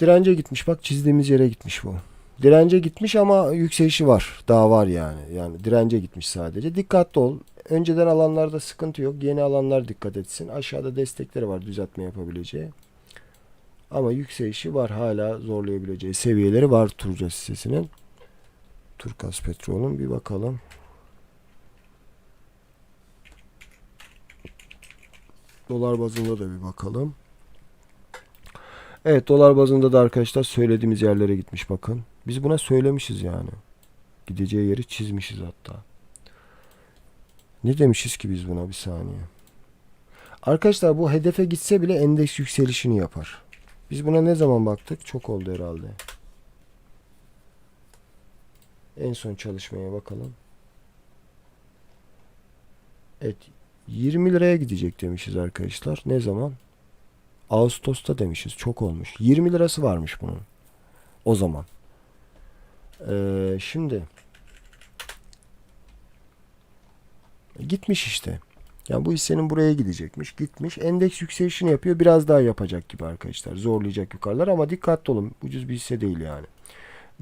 dirence gitmiş. Bak çizdiğimiz yere gitmiş bu. Dirence gitmiş ama yükselişi var. Daha var yani. Yani dirence gitmiş sadece. Dikkatli ol. Önceden alanlarda sıkıntı yok. Yeni alanlar dikkat etsin. Aşağıda destekleri var düzeltme yapabileceği. Ama yükselişi var. Hala zorlayabileceği seviyeleri var Turca hissesinin. Turkas Petrol'ün bir bakalım. Dolar bazında da bir bakalım. Evet dolar bazında da arkadaşlar söylediğimiz yerlere gitmiş bakın. Biz buna söylemişiz yani. Gideceği yeri çizmişiz hatta. Ne demişiz ki biz buna bir saniye. Arkadaşlar bu hedefe gitse bile endeks yükselişini yapar. Biz buna ne zaman baktık? Çok oldu herhalde. En son çalışmaya bakalım. Evet 20 liraya gidecek demişiz arkadaşlar. Ne zaman? Ağustos'ta demişiz. Çok olmuş. 20 lirası varmış bunun. O zaman. Ee, şimdi gitmiş işte. Yani bu hissenin buraya gidecekmiş. Gitmiş. Endeks yükselişini yapıyor. Biraz daha yapacak gibi arkadaşlar. Zorlayacak yukarılar ama dikkatli olun. Ucuz bir hisse değil yani.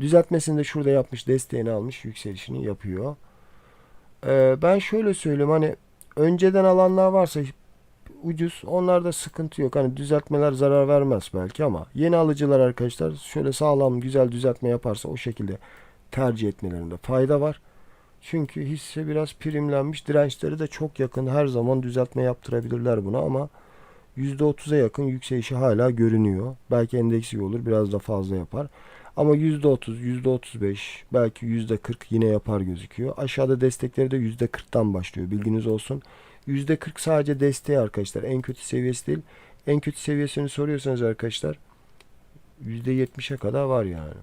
Düzeltmesini de şurada yapmış. Desteğini almış. Yükselişini yapıyor. Ee, ben şöyle söyleyeyim. Hani önceden alanlar varsa ucuz. Onlarda sıkıntı yok. Hani düzeltmeler zarar vermez belki ama yeni alıcılar arkadaşlar şöyle sağlam güzel düzeltme yaparsa o şekilde tercih etmelerinde fayda var. Çünkü hisse biraz primlenmiş. Dirençleri de çok yakın. Her zaman düzeltme yaptırabilirler buna ama %30'a yakın yükselişi hala görünüyor. Belki endeksi olur. Biraz da fazla yapar. Ama %30, %35, belki %40 yine yapar gözüküyor. Aşağıda destekleri de %40'tan başlıyor. Bilginiz olsun. %40 sadece desteği arkadaşlar. En kötü seviyesi değil. En kötü seviyesini soruyorsanız arkadaşlar %70'e kadar var yani.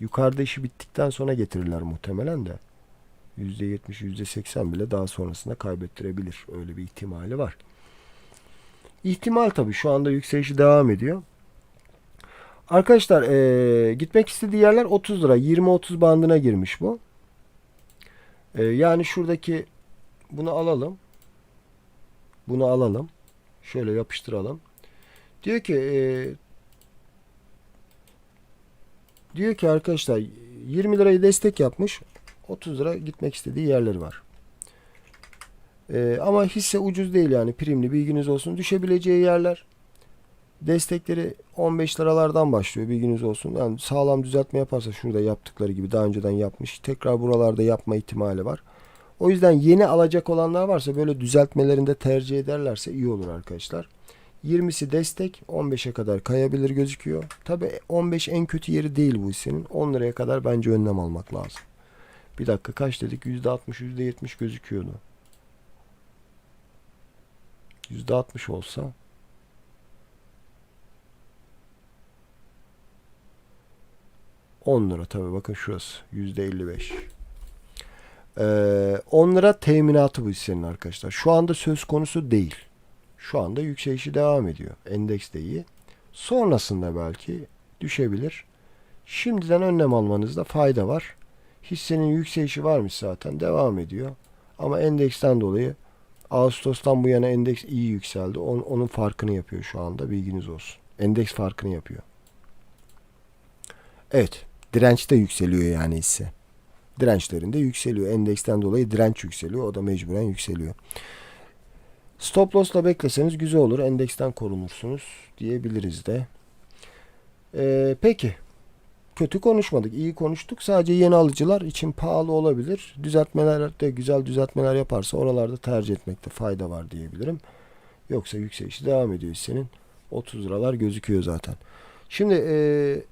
Yukarıda işi bittikten sonra getirirler muhtemelen de. %70, %80 bile daha sonrasında kaybettirebilir. Öyle bir ihtimali var. İhtimal tabii şu anda yükselişi devam ediyor. Arkadaşlar eee, gitmek istediği yerler 30 lira. 20-30 bandına girmiş bu. Eee, yani şuradaki bunu alalım. Bunu alalım. Şöyle yapıştıralım. Diyor ki eee, diyor ki arkadaşlar 20 lirayı destek yapmış. 30 lira gitmek istediği yerleri var. Ee, ama hisse ucuz değil yani primli bilginiz olsun. Düşebileceği yerler destekleri 15 liralardan başlıyor bilginiz olsun. Yani sağlam düzeltme yaparsa şurada yaptıkları gibi daha önceden yapmış. Tekrar buralarda yapma ihtimali var. O yüzden yeni alacak olanlar varsa böyle düzeltmelerinde tercih ederlerse iyi olur arkadaşlar. 20'si destek 15'e kadar kayabilir gözüküyor. Tabi 15 en kötü yeri değil bu hissenin. 10 liraya kadar bence önlem almak lazım. Bir dakika kaç dedik? %60 %70 gözüküyordu. %60 olsa ...10 lira tabi bakın şurası %55. Ee, 10 lira teminatı bu hissenin arkadaşlar. Şu anda söz konusu değil. Şu anda yükselişi devam ediyor. Endeks de iyi. Sonrasında belki düşebilir. Şimdiden önlem almanızda fayda var. Hissenin yükselişi varmış zaten devam ediyor. Ama endeksten dolayı Ağustos'tan bu yana endeks iyi yükseldi. Onun, onun farkını yapıyor şu anda bilginiz olsun. Endeks farkını yapıyor. Evet. Direnç de yükseliyor yani hisse. Dirençlerinde yükseliyor. Endeksten dolayı direnç yükseliyor. O da mecburen yükseliyor. Stop loss'la bekleseniz güzel olur. Endeksten korunursunuz diyebiliriz de. Ee, peki. Kötü konuşmadık. iyi konuştuk. Sadece yeni alıcılar için pahalı olabilir. Düzeltmeler de güzel düzeltmeler yaparsa oralarda tercih etmekte fayda var diyebilirim. Yoksa yükselişi devam ediyor hissenin. 30 liralar gözüküyor zaten. Şimdi eee